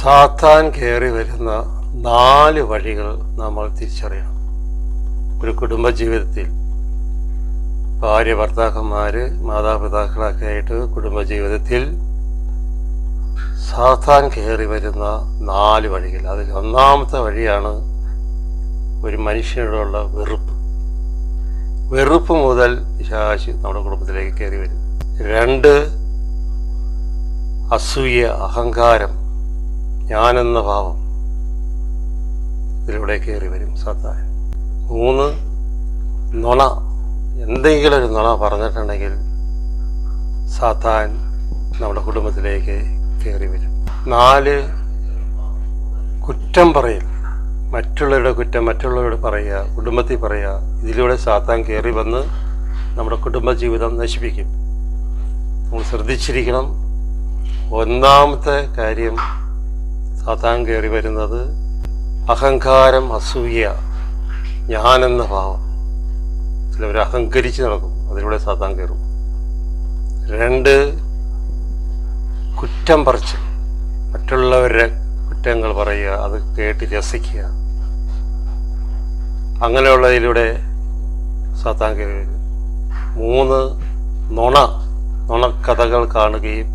സാത്താൻ കയറി വരുന്ന നാല് വഴികൾ നമ്മൾ തിരിച്ചറിയണം. ഒരു കുടുംബ ജീവിതത്തിൽ ഭാര്യ ഭർത്താക്കന്മാര് മാതാപിതാക്കളൊക്കെ ആയിട്ട് കുടുംബ ജീവിതത്തിൽ സാത്താൻ കയറി വരുന്ന നാല് വഴികൾ. അതിൽ ഒന്നാമത്തെ വഴിയാണ് ഒരു മനുഷ്യനോടുള്ള വെറുപ്പ്. വെറുപ്പ് മുതൽ പിശാച് നമ്മുടെ കുടുംബത്തിലേക്ക് കയറി വരും. രണ്ട് അസൂയ അഹങ്കാരം. ഞാനെന്ന ഭാവം ഇതിലൂടെ കയറി വരും സാത്താൻ. മൂന്ന് നുണ. എന്തെങ്കിലും ഒരു നുണ പറഞ്ഞിട്ടുണ്ടെങ്കിൽ സാത്താൻ നമ്മുടെ കുടുംബത്തിലേക്ക് കയറി വരും. നാല് കുറ്റം പറയൽ. മറ്റുള്ളവരുടെ കുറ്റം മറ്റുള്ളവരോട് പറയുക കുടുംബത്തിൽ പറയുക. ഇതിലൂടെ സാത്താൻ കയറി വന്ന് നമ്മുടെ കുടുംബജീവിതം നശിപ്പിക്കും. നമ്മൾ ശ്രദ്ധിച്ചിരിക്കണം. ഒന്നാമത്തെ കാര്യം സാത്താൻ കയറി വരുന്നത് അഹങ്കാരം അസൂയ ഞാനെന്ന ഭാവം. ചിലവർ അഹങ്കരിച്ച് നടക്കും. അതിലൂടെ സാത്താൻ കയറും. രണ്ട് കുറ്റം പറിച്ച്. മറ്റുള്ളവരുടെ കുറ്റങ്ങൾ പറയുക അത് കേട്ട് രസിക്കുക. അങ്ങനെയുള്ളതിലൂടെ സാത്താൻ കയറി വരും. മൂന്ന് നുണ. നുണക്കഥകൾ കാണുകയും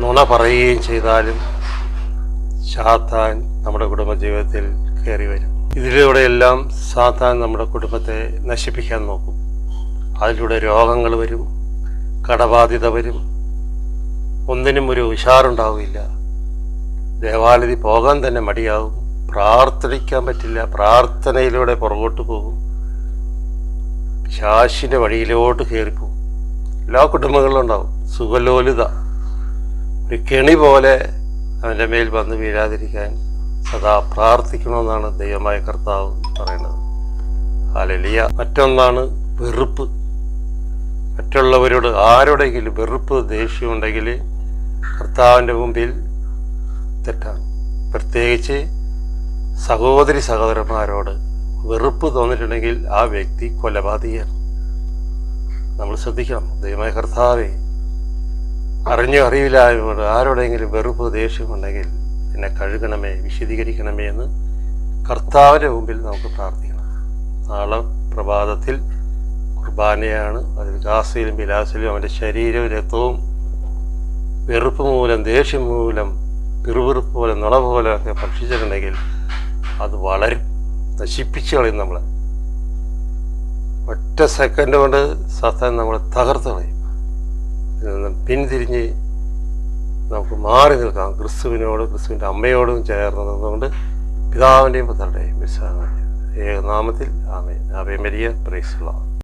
നുണ പറയുകയും ചെയ്താലും സാത്താൻ നമ്മുടെ കുടുംബ ജീവിതത്തിൽ കയറി വരും. ഇതിലൂടെയെല്ലാം സാത്താൻ നമ്മുടെ കുടുംബത്തെ നശിപ്പിക്കാൻ നോക്കും. അതിലൂടെ രോഗങ്ങൾ വരും കടബാധ്യത വരും. ഒന്നിനും ഒരു ഉഷാറുണ്ടാവില്ല. ദേവാലയത്തിൽ പോകാൻ തന്നെ മടിയാവും. പ്രാർത്ഥിക്കാൻ പറ്റില്ല. പ്രാർത്ഥനയിലൂടെ പുറകോട്ട് പോകും. ശാശിന്റെ വഴിയിലോട്ട് കയറിപ്പോകും. എല്ലാ കുടുംബങ്ങളിലും ഉണ്ടാവും. സുഖലോലിത. ഒരു കെണി പോലെ അവന്റെ മേൽ വന്ന് വീഴാതിരിക്കാൻ സദാ പ്രാർത്ഥിക്കണമെന്നാണ് ദൈവമായ കർത്താവ് പറയുന്നത്. ഹാലലിയ മറ്റൊന്നാണ് വെറുപ്പ്. മറ്റുള്ളവരോട് ആരോടെങ്കിലും വെറുപ്പ് ദേഷ്യമുണ്ടെങ്കിൽ കർത്താവിന്റെ മുമ്പിൽ തെറ്റാണ്. പ്രത്യേകിച്ച് സഹോദരി സഹോദരന്മാരോട് വെറുപ്പ് തോന്നിയിട്ടുണ്ടെങ്കിൽ ആ വ്യക്തി കൊലപാതകയാണ്. നമ്മൾ ശ്രദ്ധിക്കണം. ദൈവമായ കർത്താവെ അറിഞ്ഞോ അറിയില്ലായ്മയോട് ആരോടെങ്കിലും വെറുപ്പ് ദേഷ്യമുണ്ടെങ്കിൽ എന്നെ കഴുകണമേ വിശദീകരിക്കണമേ എന്ന് കർത്താവിന്റെ മുമ്പിൽ നമുക്ക് പ്രാർത്ഥിക്കണം. നാളെ പ്രഭാതത്തിൽ കുർബാനയാണ്. അതിൽ ഗാസയിലും വിലാസിലും അവന്റെ ശരീരവും രക്തവും വെറുപ്പ് മൂലം ദേഷ്യം മൂലം പിറുപിറുപ്പ് പോലെ നുള പോലെ ഒക്കെ ഭക്ഷിച്ചിട്ടുണ്ടെങ്കിൽ അത് വളരും. നശിപ്പിച്ചു കളയും നമ്മളെ. ഒറ്റ സെക്കൻഡ് കൊണ്ട് സത്താൻ നമ്മൾ തകർത്ത് കളയും. പിന്തിരിഞ്ഞ് നമുക്ക് മാറി നിൽക്കാം. ക്രിസ്തുവിനോട് ക്രിസ്തുവിന്റെ അമ്മയോടും ചേർന്നതുകൊണ്ട് പിതാവിന്റെയും പുത്രന്റെയും വിശ്വാസം. ഏകനാമത്തിൽ ആമേ ആമേ മരിയ. പ്രൈസ്ലാം